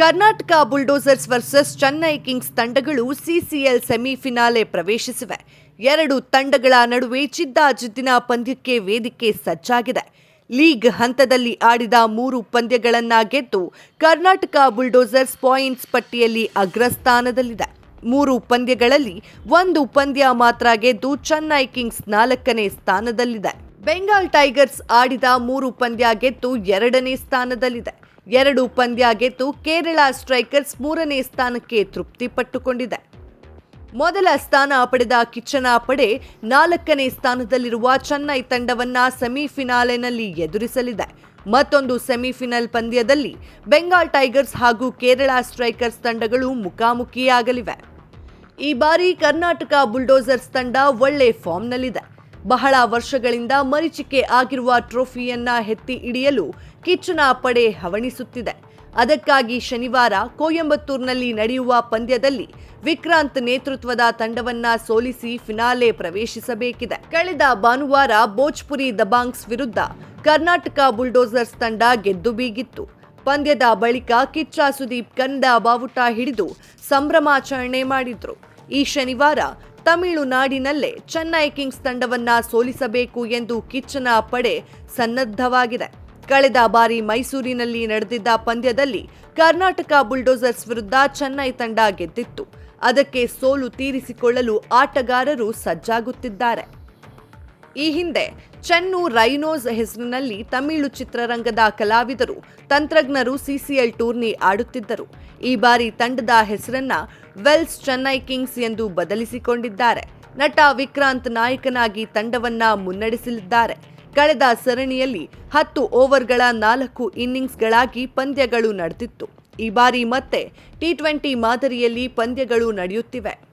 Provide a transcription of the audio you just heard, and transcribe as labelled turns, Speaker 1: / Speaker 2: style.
Speaker 1: Karnataka Bulldozers versus Chennai Kings ತಂಡಗಳು CCL ಸೆಮಿಫಿನಾಲೆ ಪ್ರವೇಶಿಸಿವೆ. ಎರಡು ತಂಡಗಳ ನಡುವೆ ಜಿದ್ದಾಜಿದ್ದಿನ ಪಂದ್ಯಕ್ಕೆ ವೇದಿಕೆ ಸಜ್ಜಾಗಿದೆ. ಲೀಗ್ ಹಂತದಲ್ಲಿ ಆಡಿದ ಮೂರು ಪಂದ್ಯಗಳನ್ನ ಗೆದ್ದು ಕರ್ನಾಟಕ ಬುಲ್ಡೋಸರ್ಸ್ ಪಾಯಿಂಟ್ಸ್ ಪಟ್ಟಿಯಲ್ಲಿ ಅಗ್ರಸ್ಥಾನದಲ್ಲಿದೆ. ಮೂರು ಪಂದ್ಯಗಳಲ್ಲಿ ಒಂದು ಪಂದ್ಯ ಮಾತ್ರ ಗೆದ್ದು ಚೆನ್ನೈ ಕಿಂಗ್ಸ್ ನಾಲ್ಕನೇ ಸ್ಥಾನದಲ್ಲಿದೆ. ಬೆಂಗಾಲ್ ಟೈಗರ್ಸ್ ಆಡಿದ ಮೂರು ಪಂದ್ಯ ಗೆದ್ದು ಎರಡನೇ ಸ್ಥಾನದಲ್ಲಿದೆ. ಎರಡು ಪಂದ್ಯ ಗೆದ್ದು ಕೇರಳ ಸ್ಟ್ರೈಕರ್ಸ್ ಮೂರನೇ ಸ್ಥಾನಕ್ಕೆ ತೃಪ್ತಿಪಟ್ಟುಕೊಂಡಿದೆ ಮೊದಲ ಸ್ಥಾನ ಪಡೆದ ಕಿಚ್ಚನ ಪಡೆ ನಾಲ್ಕನೇ ಸ್ಥಾನದಲ್ಲಿರುವ ಚೆನ್ನೈ ತಂಡವನ್ನ ಸೆಮಿಫಿನಾಲೆನಲ್ಲಿ ಎದುರಿಸಲಿದೆ. ಮತ್ತೊಂದು ಸೆಮಿಫಿನಲ್ ಪಂದ್ಯದಲ್ಲಿ ಬೆಂಗಾಲ್ ಟೈಗರ್ಸ್ ಹಾಗೂ ಕೇರಳ ಸ್ಟ್ರೈಕರ್ಸ್ ತಂಡಗಳು ಮುಖಾಮುಖಿಯಾಗಲಿವೆ. ಈ ಬಾರಿ ಕರ್ನಾಟಕ ಬುಲ್ಡೋಸರ್ಸ್ ತಂಡ ಒಳ್ಳೆ ಫಾರ್ಮ್ನಲ್ಲಿದೆ. ಬಹಳ ವರ್ಷಗಳಿಂದ ಮರೀಚಿಕೆ ಆಗಿರುವ ಟ್ರೋಫಿಯನ್ನ ಎತ್ತಿ ಹಿಡಿಯಲು ಕಿಚ್ಚನ ಪಡೆ ಹವಣಿಸುತ್ತಿದೆ. ಅದಕ್ಕಾಗಿ ಶನಿವಾರ ಕೋಯಂಬತ್ತೂರಿನಲ್ಲಿ ನಡೆಯುವ ಪಂದ್ಯದಲ್ಲಿ ವಿಕ್ರಾಂತ್ ನೇತೃತ್ವದ ತಂಡವನ್ನ ಸೋಲಿಸಿ ಫಿನಾಲೆ ಪ್ರವೇಶಿಸಬೇಕಿದೆ. ಕಳೆದ ಭಾನುವಾರ ಭೋಜ್ಪುರಿ ದಬಾಂಗ್ಸ್ ವಿರುದ್ಧ ಕರ್ನಾಟಕ ಬುಲ್ಡೋಸರ್ಸ್ ತಂಡ ಗೆದ್ದು ಬೀಗಿತ್ತು. ಪಂದ್ಯದ ಬಳಿಕ ಕಿಚ್ಚ ಸುದೀಪ್ ಕನ್ನಡ ಬಾವುಟ ಹಿಡಿದು ಸಂಭ್ರಮಾಚರಣೆ ಮಾಡಿದ್ರು. ಈ ಶನಿವಾರ ತಮಿಳುನಾಡಿನಲ್ಲೇ ಚೆನ್ನೈ ಕಿಂಗ್ಸ್ ತಂಡವನ್ನ ಸೋಲಿಸಬೇಕು ಎಂದು ಕಿಚ್ಚನ ಪಡೆ ಸನ್ನದ್ಧವಾಗಿದೆ. ಕಳೆದ ಬಾರಿ ಮೈಸೂರಿನಲ್ಲಿ ನಡೆದಿದ್ದ ಪಂದ್ಯದಲ್ಲಿ ಕರ್ನಾಟಕ ಬುಲ್ಡೋಸರ್ಸ್ ವಿರುದ್ಧ ಚೆನ್ನೈ ತಂಡ ಗೆದ್ದಿತ್ತು. ಅದಕ್ಕೆ ಸೋಲು ತೀರಿಸಿಕೊಳ್ಳಲು ಆಟಗಾರರು ಸಜ್ಜಾಗುತ್ತಿದ್ದಾರೆ. ಈ ಹಿಂದೆ ಚೆನ್ನು ರೈನೋಸ್ ಹೆಸರಿನಲ್ಲಿ ತಮಿಳು ಚಿತ್ರರಂಗದ ಕಲಾವಿದರು, ತಂತ್ರಜ್ಞರು ಸಿಸಿಎಲ್ ಟೂರ್ನಿ ಆಡುತ್ತಿದ್ದರು. ಈ ಬಾರಿ ತಂಡದ ಹೆಸರನ್ನ ವೆಲ್ಸ್ ಚೆನ್ನೈ ಕಿಂಗ್ಸ್ ಎಂದು ಬದಲಿಸಿಕೊಂಡಿದ್ದಾರೆ. ನಟ ವಿಕ್ರಾಂತ್ ನಾಯಕನಾಗಿ ತಂಡವನ್ನ ಮುನ್ನಡೆಸಲಿದ್ದಾರೆ. ಕಳೆದ ಸರಣಿಯಲ್ಲಿ ಹತ್ತು ಓವರ್ಗಳ ನಾಲ್ಕು ಇನ್ನಿಂಗ್ಸ್ಗಳಾಗಿ ಪಂದ್ಯಗಳು ನಡೆದಿತ್ತು. ಈ ಬಾರಿ ಮತ್ತೆ ಟಿ ಟ್ವೆಂಟಿ ಮಾದರಿಯಲ್ಲಿ ಪಂದ್ಯಗಳು ನಡೆಯುತ್ತಿವೆ.